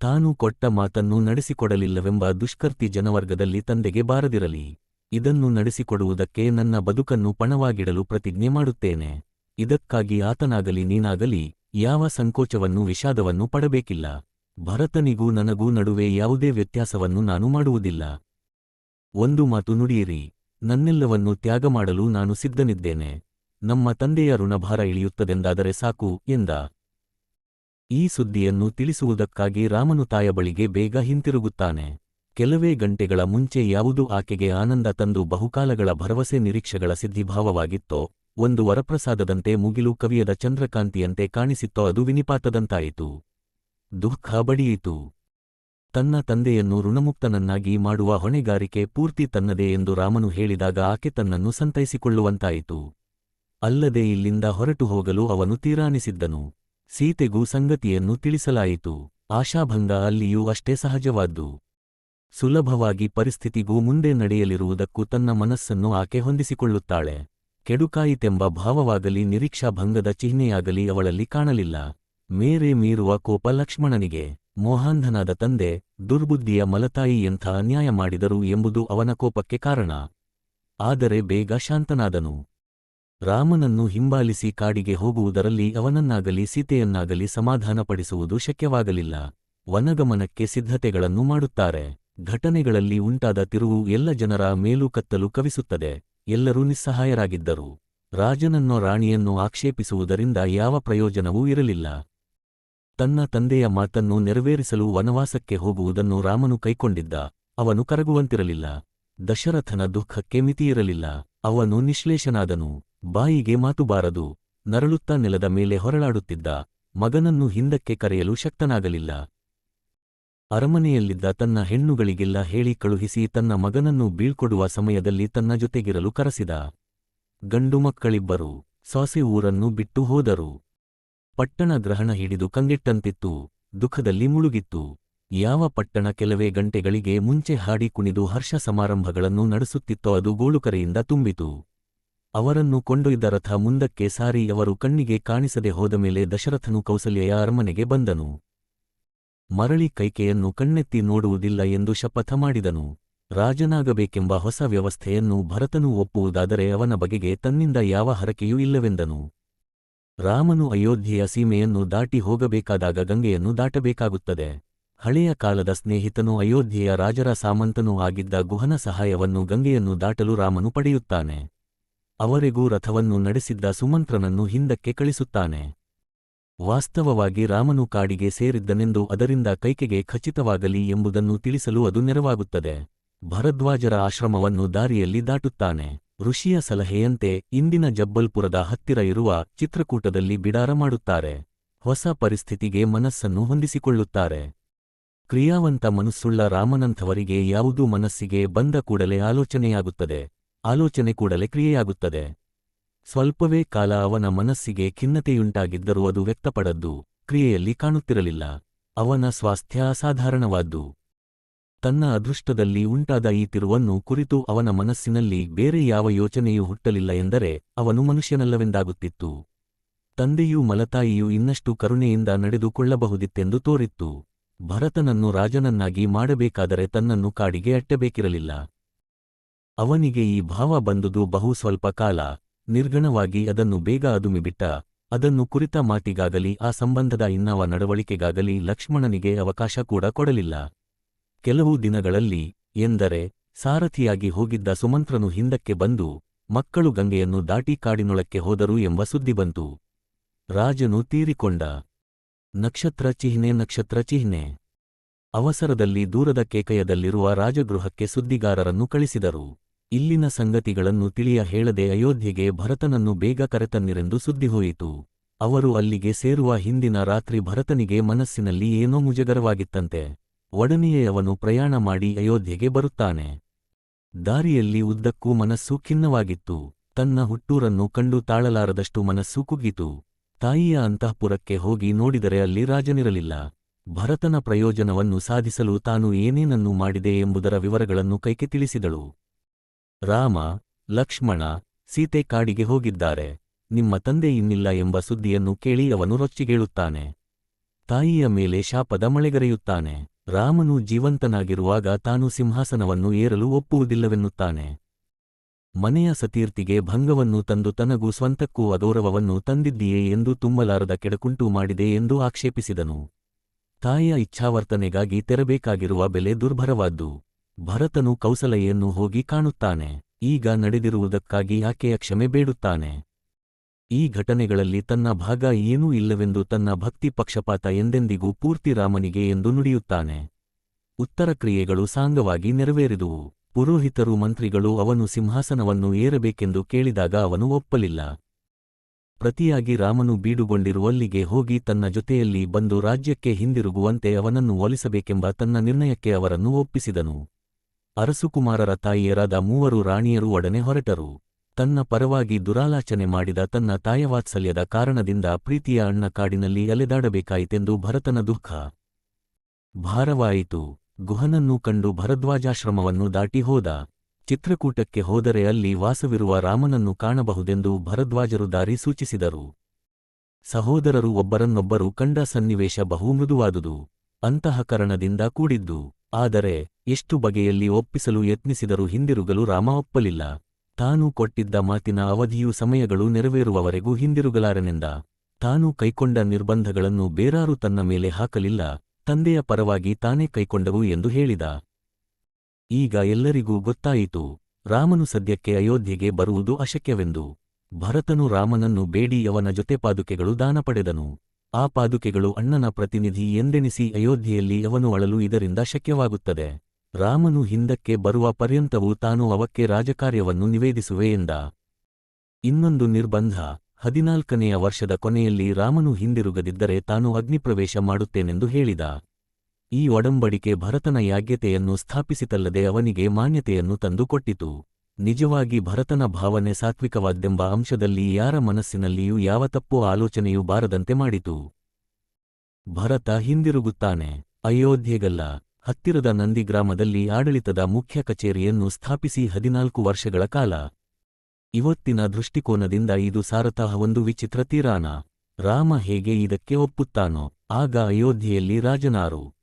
ತಾನು ಕೊಟ್ಟ ಮಾತನ್ನು ನಡೆಸಿಕೊಡಲಿಲ್ಲವೆಂಬ ದುಷ್ಕರ್ತಿ ಜನವರ್ಗದಲ್ಲಿ ತಂದೆಗೆ ಬಾರದಿರಲಿ. ಇದನ್ನು ನಡೆಸಿಕೊಡುವುದಕ್ಕೆ ನನ್ನ ಬದುಕನ್ನು ಪಣವಾಗಿಡಲು ಪ್ರತಿಜ್ಞೆ ಮಾಡುತ್ತೇನೆ. ಇದಕ್ಕಾಗಿ ಆತನಾಗಲಿ ನೀನಾಗಲಿ ಯಾವ ಸಂಕೋಚವನ್ನು ವಿಷಾದವನ್ನು ಪಡಬೇಕಿಲ್ಲ. ಭರತನಿಗೂ ನನಗೂ ನಡುವೆ ಯಾವುದೇ ವ್ಯತ್ಯಾಸವನ್ನು ನಾನು ಮಾಡುವುದಿಲ್ಲ. ಒಂದು ಮಾತು ನುಡಿಯಿರಿ. ನನ್ನೆಲ್ಲವನ್ನು ತ್ಯಾಗ ಮಾಡಲು ನಾನು ಸಿದ್ಧನಿದ್ದೇನೆ. ನಮ್ಮ ತಂದೆಯ ಋಣಭಾರ ಇಳಿಯುತ್ತದೆಂದಾದರೆ ಸಾಕು ಎಂದ. ಈ ಸುದ್ದಿಯನ್ನು ತಿಳಿಸುವುದಕ್ಕಾಗಿ ರಾಮನು ತಾಯ ಬಳಿಗೆ ಬೇಗ ಹಿಂತಿರುಗುತ್ತಾನೆ. ಕೆಲವೇ ಗಂಟೆಗಳ ಮುಂಚೆ ಯಾವುದು ಆಕೆಗೆ ಆನಂದ ತಂದು ಬಹುಕಾಲಗಳ ಭರವಸೆ ನಿರೀಕ್ಷೆಗಳ ಸಿದ್ಧಿಭಾವವಾಗಿತ್ತೋ, ಒಂದು ವರಪ್ರಸಾದದಂತೆ ಮುಗಿಲು ಕವಿಯದ ಚಂದ್ರಕಾಂತಿಯಂತೆ ಕಾಣಿಸಿತ್ತೋ ಅದು ವಿನಿಪಾತದಂತಾಯಿತು. ದುಃಖ ಬಡಿಯಿತು. ತನ್ನ ತಂದೆಯನ್ನು ಋಣಮುಕ್ತನನ್ನಾಗಿ ಮಾಡುವ ಹೊಣೆಗಾರಿಕೆ ಪೂರ್ತಿ ತನ್ನದೇ ಎಂದು ರಾಮನು ಹೇಳಿದಾಗ ಆಕೆ ತನ್ನನ್ನು ಸಂತೈಸಿಕೊಳ್ಳುವಂತಾಯಿತು. ಅಲ್ಲದೆ ಇಲ್ಲಿಂದ ಹೊರಟು ಹೋಗಲು ಅವನು ತೀರಾನಿಸಿದ್ದನು. ಸೀತೆಗೂ ಸಂಗತಿಯನ್ನು ತಿಳಿಸಲಾಯಿತು. ಆಶಾಭಂಗ ಅಲ್ಲಿಯೂ ಅಷ್ಟೇ ಸಹಜವಾದ್ದು. ಸುಲಭವಾಗಿ ಪರಿಸ್ಥಿತಿಗೂ ಮುಂದೆ ನಡೆಯಲಿರುವುದಕ್ಕೂ ತನ್ನ ಮನಸ್ಸನ್ನು ಆಕೆ ಹೊಂದಿಸಿಕೊಳ್ಳುತ್ತಾಳೆ. ಕೆಡುಕಾಯಿತೆಂಬ ಭಾವವಾಗಲಿ ನಿರೀಕ್ಷಾಭಂಗದ ಚಿಹ್ನೆಯಾಗಲಿ ಅವಳಲ್ಲಿ ಕಾಣಲಿಲ್ಲ. ಮೇರೆ ಮೀರುವ ಕೋಪ ಲಕ್ಷ್ಮಣನಿಗೆ. ಮೋಹಾಂಧನಾದ ತಂದೆ, ದುರ್ಬುದ್ಧಿಯ ಮಲತಾಯಿ ಎಂಥ ಅನ್ಯಾಯ ಮಾಡಿದರು ಎಂಬುದು ಅವನ ಕೋಪಕ್ಕೆ ಕಾರಣ. ಆದರೆ ಬೇಗ ಶಾಂತನಾದನು. ರಾಮನನ್ನು ಹಿಂಬಾಲಿಸಿ ಕಾಡಿಗೆ ಹೋಗುವುದರಲ್ಲಿ ಅವನನ್ನಾಗಲಿ ಸೀತೆಯನ್ನಾಗಲಿ ಸಮಾಧಾನಪಡಿಸುವುದು ಶಕ್ಯವಾಗಲಿಲ್ಲ. ವನಗಮನಕ್ಕೆ ಸಿದ್ಧತೆಗಳನ್ನು ಮಾಡುತ್ತಾರೆ. ಘಟನೆಗಳಲ್ಲಿ ಉಂಟಾದ ತಿರುವು ಎಲ್ಲ ಜನರ ಮೇಲೂ ಕತ್ತಲು ಕವಿಸುತ್ತದೆ. ಎಲ್ಲರೂ ನಿಸ್ಸಹಾಯರಾಗಿದ್ದರು. ರಾಜನನ್ನೋ ರಾಣಿಯನ್ನು ಆಕ್ಷೇಪಿಸುವುದರಿಂದ ಯಾವ ಪ್ರಯೋಜನವೂ ಇರಲಿಲ್ಲ. ತನ್ನ ತಂದೆಯ ಮಾತನ್ನು ನೆರವೇರಿಸಲು ವನವಾಸಕ್ಕೆ ಹೋಗುವುದನ್ನು ರಾಮನು ಕೈಕೊಂಡಿದ್ದ. ಅವನು ಕರಗುವಂತಿರಲಿಲ್ಲ. ದಶರಥನ ದುಃಖಕ್ಕೆ ಮಿತಿಯಿರಲಿಲ್ಲ. ಅವನು ನಿಶ್ಲೇಷನಾದನು. ಬಾಯಿಗೆ ಮಾತು ಬಾರದು, ನರಳುತ್ತಾ ನೆಲದ ಮೇಲೆ ಹೊರಳಾಡುತ್ತಿದ್ದ ಮಗನನ್ನು ಹಿಂದಕ್ಕೆ ಕರೆಯಲು ಶಕ್ತನಾಗಲಿಲ್ಲ. ಅರಮನೆಯಲ್ಲಿದ್ದ ತನ್ನ ಹೆಣ್ಣುಗಳಿಗೆಲ್ಲ ಹೇಳಿ ಕಳುಹಿಸಿ ತನ್ನ ಮಗನನ್ನು ಬೀಳ್ಕೊಡುವ ಸಮಯದಲ್ಲಿ ತನ್ನ ಜೊತೆಗಿರಲು ಕರೆಸಿದ. ಗಂಡು ಮಕ್ಕಳಿಬ್ಬರು ಸೊಸೆ ಊರನ್ನು ಬಿಟ್ಟು ಹೋದರು. ಪಟ್ಟಣ ಗ್ರಹಣ ಹಿಡಿದು ಕಂಗೆಟ್ಟಂತಿತ್ತು, ದುಃಖದಲ್ಲಿ ಮುಳುಗಿತ್ತು. ಯಾವ ಪಟ್ಟಣ ಕೆಲವೇ ಗಂಟೆಗಳಿಗೆ ಮುಂಚೆ ಹಾಡಿ ಕುಣಿದು ಹರ್ಷ ಸಮಾರಂಭಗಳನ್ನು ನಡೆಸುತ್ತಿತ್ತೋ ಅದು ಗೋಳುಕರೆಯಿಂದ ತುಂಬಿತು. ಅವರನ್ನು ಕೊಂಡೊಯ್ದ ರಥ ಮುಂದಕ್ಕೆ ಸಾರಿ ಅವರು ಕಣ್ಣಿಗೆ ಕಾಣಿಸದೆ ಹೋದ ಮೇಲೆ ದಶರಥನು ಕೌಸಲ್ಯೆಯ ಅರಮನೆಗೆ ಬಂದನು. ಮರಳಿ ಕೈಕೆಯನ್ನು ಕಣ್ಣೆತ್ತಿ ನೋಡುವುದಿಲ್ಲ ಎಂದು ಶಪಥ ಮಾಡಿದನು. ರಾಜನಾಗಬೇಕೆಂಬ ಹೊಸ ವ್ಯವಸ್ಥೆಯನ್ನು ಭರತನು ಒಪ್ಪುವುದಾದರೆ ಅವನ ಬಗೆಗೆ ತನ್ನಿಂದ ಯಾವ ಹರಕೆಯೂ ಇಲ್ಲವೆಂದನು. ರಾಮನು ಅಯೋಧ್ಯೆಯ ಸೀಮೆಯನ್ನು ದಾಟಿ ಹೋಗಬೇಕಾದಾಗ ಗಂಗೆಯನ್ನು ದಾಟಬೇಕಾಗುತ್ತದೆ. ಹಳೆಯ ಕಾಲದ ಸ್ನೇಹಿತನೂ ಅಯೋಧ್ಯೆಯ ರಾಜರ ಸಾಮಂತನೂ ಆಗಿದ್ದ ಗುಹನ ಸಹಾಯವನ್ನು ಗಂಗೆಯನ್ನು ದಾಟಲು ರಾಮನು ಪಡೆಯುತ್ತಾನೆ. ಅವರಿಗೂ ರಥವನ್ನು ನಡೆಸಿದ್ದ ಸುಮಂತ್ರನನ್ನು ಹಿಂದಕ್ಕೆ ಕಳಿಸುತ್ತಾನೆ. ವಾಸ್ತವವಾಗಿ ರಾಮನು ಕಾಡಿಗೆ ಸೇರಿದ್ದನೆಂದು ಅದರಿಂದ ಕೈಕೆಗೆ ಖಚಿತವಾಗಲಿ ಎಂಬುದನ್ನು ತಿಳಿಸಲು ಅದು ನೆರವಾಗುತ್ತದೆ. ಭರದ್ವಾಜರ ಆಶ್ರಮವನ್ನು ದಾರಿಯಲ್ಲಿ ದಾಟುತ್ತಾನೆ. ಋಷಿಯ ಸಲಹೆಯಂತೆ ಇಂದಿನ ಜಬ್ಬಲ್ಪುರದ ಹತ್ತಿರ ಇರುವ ಚಿತ್ರಕೂಟದಲ್ಲಿ ಬಿಡಾರ ಮಾಡುತ್ತಾರೆ. ಹೊಸ ಪರಿಸ್ಥಿತಿಗೆ ಮನಸ್ಸನ್ನು ಹೊಂದಿಸಿಕೊಳ್ಳುತ್ತಾರೆ. ಕ್ರಿಯಾವಂತ ಮನಸ್ಸುಳ್ಳ ರಾಮನಂಥವರಿಗೆ ಯಾವುದೂ ಮನಸ್ಸಿಗೆ ಬಂದ ಕೂಡಲೇ ಆಲೋಚನೆಯಾಗುತ್ತದೆ. ಆಲೋಚನೆ ಕೂಡಲೇ ಕ್ರಿಯೆಯಾಗುತ್ತದೆ. ಸ್ವಲ್ಪವೇ ಕಾಲ ಅವನ ಮನಸ್ಸಿಗೆ ಖಿನ್ನತೆಯುಂಟಾಗಿದ್ದರೂ ಅದು ವ್ಯಕ್ತಪಡದ್ದು ಕ್ರಿಯೆಯಲ್ಲಿ ಕಾಣುತ್ತಿರಲಿಲ್ಲ. ಅವನ ಸ್ವಾಸ್ಥ್ಯ ಅಸಾಧಾರಣವಾದ್ದು. ತನ್ನ ಅದೃಷ್ಟದಲ್ಲಿ ಉಂಟಾದ ಈ ತಿರುವನ್ನು ಕುರಿತು ಅವನ ಮನಸ್ಸಿನಲ್ಲಿ ಬೇರೆ ಯಾವ ಯೋಚನೆಯೂ ಹುಟ್ಟಲಿಲ್ಲ ಎಂದರೆ ಅವನು ಮನುಷ್ಯನಲ್ಲವೆಂದಾಗುತ್ತಿತ್ತು. ತಂದೆಯೂ ಮಲತಾಯಿಯೂ ಇನ್ನಷ್ಟು ಕರುಣೆಯಿಂದ ನಡೆದುಕೊಳ್ಳಬಹುದಿತ್ತೆಂದು ತೋರಿತ್ತು. ಭರತನನ್ನು ರಾಜನನ್ನಾಗಿ ಮಾಡಬೇಕಾದರೆ ತನ್ನನ್ನು ಕಾಡಿಗೆ ಅಟ್ಟಬೇಕಿರಲಿಲ್ಲ. ಅವನಿಗೆ ಈ ಭಾವ ಬಂದುದು ಬಹು ಸ್ವಲ್ಪ ಕಾಲ ನಿರ್ಗಣವಾಗಿ ಅದನ್ನು ಬೇಗ ಅದುಮಿಬಿಟ್ಟ, ಅದನ್ನು ಕುರಿತ ಮಾತಿಗಾಗಲಿ ಆ ಸಂಬಂಧದ ಇನ್ನವ ನಡವಳಿಕೆಗಾಗಲಿ ಲಕ್ಷ್ಮಣನಿಗೆ ಅವಕಾಶ ಕೂಡ ಕೊಡಲಿಲ್ಲ. ಕೆಲವು ದಿನಗಳಲ್ಲಿ, ಎಂದರೆ, ಸಾರಥಿಯಾಗಿ ಹೋಗಿದ್ದ ಸುಮಂತ್ರನು ಹಿಂದಕ್ಕೆ ಬಂದು, ಮಕ್ಕಳು ಗಂಗೆಯನ್ನು ದಾಟಿ ಕಾಡಿನೊಳಕ್ಕೆ ಹೋದರು ಎಂಬ ಸುದ್ದಿ ಬಂತು. ರಾಜನು ತೀರಿಕೊಂಡ, ನಕ್ಷತ್ರ ಚಿಹ್ನೆ ನಕ್ಷತ್ರ ಚಿಹ್ನೆ. ಅವಸರದಲ್ಲಿ ದೂರದ ಕೇಕಯದಲ್ಲಿರುವ ರಾಜಗೃಹಕ್ಕೆ ಸುದ್ದಿಗಾರರನ್ನು ಕಳಿಸಿದರು. ಇಲ್ಲಿನ ಸಂಗತಿಗಳನ್ನು ತಿಳಿಯ ಹೇಳದೆ ಅಯೋಧ್ಯೆಗೆ ಭರತನನ್ನು ಬೇಗ ಕರೆತನ್ನಿರೆಂದು ಸುದ್ದಿಹೋಯಿತು. ಅವರು ಅಲ್ಲಿಗೆ ಸೇರುವ ಹಿಂದಿನ ರಾತ್ರಿ ಭರತನಿಗೆ ಮನಸ್ಸಿನಲ್ಲಿ ಏನೋ ಮುಜಗರವಾಗಿತ್ತಂತೆ. ಒಡನೆಯೇ ಅವನು ಪ್ರಯಾಣ ಮಾಡಿ ಅಯೋಧ್ಯೆಗೆ ಬರುತ್ತಾನೆ. ದಾರಿಯಲ್ಲಿ ಉದ್ದಕ್ಕೂ ಮನಸ್ಸು ಖಿನ್ನವಾಗಿತ್ತು. ತನ್ನ ಹುಟ್ಟೂರನ್ನು ಕಂಡು ತಾಳಲಾರದಷ್ಟು ಮನಸ್ಸು ಕುಗ್ಗಿತು. ತಾಯಿಯ ಅಂತಃಪುರಕ್ಕೆ ಹೋಗಿ ನೋಡಿದರೆ ಅಲ್ಲಿ ರಾಜನಿರಲಿಲ್ಲ. ಭರತನ ಪ್ರಯೋಜನವನ್ನು ಸಾಧಿಸಲು ತಾನು ಏನೇನನ್ನು ಮಾಡಿದೆ ಎಂಬುದರ ವಿವರಗಳನ್ನು ಕೈಕೆ ತಿಳಿಸಿದಳು. ರಾಮ, ಲಕ್ಷ್ಮಣ, ಸೀತೆ ಕಾಡಿಗೆ ಹೋಗಿದ್ದಾರೆ. ನಿಮ್ಮ ತಂದೆ ಇನ್ನಿಲ್ಲ ಎಂಬ ಸುದ್ದಿಯನ್ನು ಕೇಳಿ ಅವನು ರೊಚ್ಚಿಗೇಳುತ್ತಾನೆ. ತಾಯಿಯ ಮೇಲೆ ಶಾಪದ ಮಳೆಗರೆಯುತ್ತಾನೆ. ರಾಮನು ಜೀವಂತನಾಗಿರುವಾಗ ತಾನು ಸಿಂಹಾಸನವನ್ನು ಏರಲು ಒಪ್ಪುವುದಿಲ್ಲವೆನ್ನುತ್ತಾನೆ. ಮನೆಯ ಸತೀರ್ತಿಗೆ ಭಂಗವನ್ನು ತಂದು ತನಗೂ ಸ್ವಂತಕ್ಕೂ ಅಗೌರವವನ್ನು ತಂದಿದ್ದೀಯೇ ಎಂದು ತುಂಬಲಾರದ ಕೆಡಕುಂಟು ಮಾಡಿದೆ ಎಂದು ಆಕ್ಷೇಪಿಸಿದನು. ತಾಯಿಯ ಇಚ್ಛಾವರ್ತನೆಗಾಗಿ ತೆರಬೇಕಾಗಿರುವ ಬೆಲೆ ದುರ್ಭರವಾದ್ದು. ಭರತನು ಕೌಸಲೆಯನ್ನು ಹೋಗಿ ಕಾಣುತ್ತಾನೆ, ಈಗ ನಡೆದಿರುವುದಕ್ಕಾಗಿ ಆಕೆಯ ಕ್ಷಮೆ ಬೇಡುತ್ತಾನೆ. ಈ ಘಟನೆಗಳಲ್ಲಿ ತನ್ನ ಭಾಗ ಏನೂ ಇಲ್ಲವೆಂದು ತನ್ನ ಭಕ್ತಿ ಪಕ್ಷಪಾತ ಎಂದೆಂದಿಗೂ ಪೂರ್ತಿ ರಾಮನಿಗೆ ಎಂದು ನುಡಿಯುತ್ತಾನೆ. ಉತ್ತರ ಕ್ರಿಯೆಗಳು ಸಾಂಗವಾಗಿ ನೆರವೇರಿದುವು. ಪುರೋಹಿತರು ಮಂತ್ರಿಗಳು ಅವನು ಸಿಂಹಾಸನವನ್ನು ಏರಬೇಕೆಂದು ಕೇಳಿದಾಗ ಅವನು ಒಪ್ಪಲಿಲ್ಲ. ಪ್ರತಿಯಾಗಿ ರಾಮನು ಬೀಡುಗೊಂಡಿರುವಲ್ಲಿಗೆ ಹೋಗಿ ತನ್ನ ಜೊತೆಯಲ್ಲಿ ಬಂದು ರಾಜ್ಯಕ್ಕೆ ಹಿಂದಿರುಗುವಂತೆ ಅವನನ್ನು ಒಲಿಸಬೇಕೆಂಬ ತನ್ನ ನಿರ್ಣಯಕ್ಕೆ ಅವರನ್ನು ಒಪ್ಪಿಸಿದನು. ಅರಸುಕುಮಾರರ ತಾಯಿಯರಾದ ಮೂವರು ರಾಣಿಯರು ಒಡನೆ ಹೊರಟರು. ತನ್ನ ಪರವಾಗಿ ದುರಾಲಾಚನೆ ಮಾಡಿದ ತನ್ನ ತಾಯವಾತ್ಸಲ್ಯದ ಕಾರಣದಿಂದ ಪ್ರೀತಿಯ ಅಣ್ಣ ಕಾಡಿನಲ್ಲಿ ಅಲೆದಾಡಬೇಕಾಯಿತೆಂದು ಭರತನ ದುಃಖ. ಭಾರವಾಯಿತು. ಗುಹನನ್ನು ಕಂಡು ಭರದ್ವಾಜಾಶ್ರಮವನ್ನು ದಾಟಿ ಹೋದ. ಚಿತ್ರಕೂಟಕ್ಕೆ ಹೋದರೆ ಅಲ್ಲಿ ವಾಸವಿರುವ ರಾಮನನ್ನು ಕಾಣಬಹುದೆಂದು ಭರದ್ವಾಜರು ದಾರಿ ಸೂಚಿಸಿದರು. ಸಹೋದರರು ಒಬ್ಬರನ್ನೊಬ್ಬರು ಕಂಡ ಸನ್ನಿವೇಶ ಬಹು ಮೃದುವಾದುದು ಅಂತಃಕರಣದಿಂದ ಕೂಡಿದ್ದು. ಆದರೆ ಎಷ್ಟು ಬಗೆಯಲ್ಲಿ ಒಪ್ಪಿಸಲು ಯತ್ನಿಸಿದರೂ ಹಿಂದಿರುಗಲು ರಾಮ ಒಪ್ಪಲಿಲ್ಲ. ತಾನು ಕೊಟ್ಟಿದ್ದ ಮಾತಿನ ಅವಧಿಯೂ ಸಮಯಗಳು ನೆರವೇರುವವರೆಗೂ ಹಿಂದಿರುಗಲಾರನೆಂದ. ತಾನು ಕೈಕೊಂಡ ನಿರ್ಬಂಧಗಳನ್ನು ಬೇರಾರು ತನ್ನ ಮೇಲೆ ಹಾಕಲಿಲ್ಲ, ತಂದೆಯ ಪರವಾಗಿ ತಾನೇ ಕೈಕೊಂಡವು ಎಂದು ಹೇಳಿದ. ಈಗ ಎಲ್ಲರಿಗೂ ಗೊತ್ತಾಯಿತು, ರಾಮನು ಸದ್ಯಕ್ಕೆ ಅಯೋಧ್ಯೆಗೆ ಬರುವುದು ಅಶಕ್ಯವೆಂದು. ಭರತನು ರಾಮನನ್ನು ಬೇಡಿ, ಅವನ ಜೊತೆ ಪಾದುಕೆಗಳು ದಾನ ಪಡೆದನು. ಆ ಪಾದುಕೆಗಳು ಅಣ್ಣನ ಪ್ರತಿನಿಧಿ ಎಂದೆನಿಸಿ ಅಯೋಧ್ಯೆಯಲ್ಲಿ ಅವನು ಅಳಲು ಇದರಿಂದ ಶಕ್ಯವಾಗುತ್ತದೆ. ರಾಮನು ಹಿಂದಕ್ಕೆ ಬರುವ ಪರ್ಯಂತವೂ ತಾನು ಅವಕ್ಕೆ ರಾಜಕಾರ್ಯವನ್ನು ನಿವೇದಿಸುವೆ ಎಂದ. ಇನ್ನೊಂದು ನಿರ್ಬಂಧ, ಹದಿನಾಲ್ಕನೆಯ ವರ್ಷದ ಕೊನೆಯಲ್ಲಿ ರಾಮನು ಹಿಂದಿರುಗದಿದ್ದರೆ ತಾನು ಅಗ್ನಿಪ್ರವೇಶ ಮಾಡುತ್ತೇನೆಂದು ಹೇಳಿದ. ಈ ಒಡಂಬಡಿಕೆ ಭರತನ ಯಾಗ್ಯತೆಯನ್ನು ಸ್ಥಾಪಿಸಿತಲ್ಲದೆ ಅವನಿಗೆ ಮಾನ್ಯತೆಯನ್ನು ತಂದುಕೊಟ್ಟಿತು. ನಿಜವಾಗಿ ಭರತನ ಭಾವನೆ ಸಾತ್ವಿಕವಾದ್ದೆಂಬ ಅಂಶದಲ್ಲಿ ಯಾರ ಮನಸ್ಸಿನಲ್ಲಿಯೂ ಯಾವ ತಪ್ಪು ಆಲೋಚನೆಯೂ ಬಾರದಂತೆ ಮಾಡಿತು. ಭರತ ಹಿಂದಿರುಗುತ್ತಾನೆ. ಅಯೋಧ್ಯೆಗಲ್ಲ, ಹತ್ತಿರದ ನಂದಿಗ್ರಾಮದಲ್ಲಿ ಆಡಳಿತದ ಮುಖ್ಯ ಕಚೇರಿಯನ್ನು ಸ್ಥಾಪಿಸಿ ಹದಿನಾಲ್ಕು ವರ್ಷಗಳ ಕಾಲ. ಇವತ್ತಿನ ದೃಷ್ಟಿಕೋನದಿಂದ ಇದು ಸಾರತಃ ಒಂದು ವಿಚಿತ್ರ ತೀರಾನ. ರಾಮ ಹೇಗೆ ಇದಕ್ಕೆ ಒಪ್ಪುತ್ತಾನೋ, ಆಗ ಅಯೋಧ್ಯೆಯಲ್ಲಿ ರಾಜನಾರು.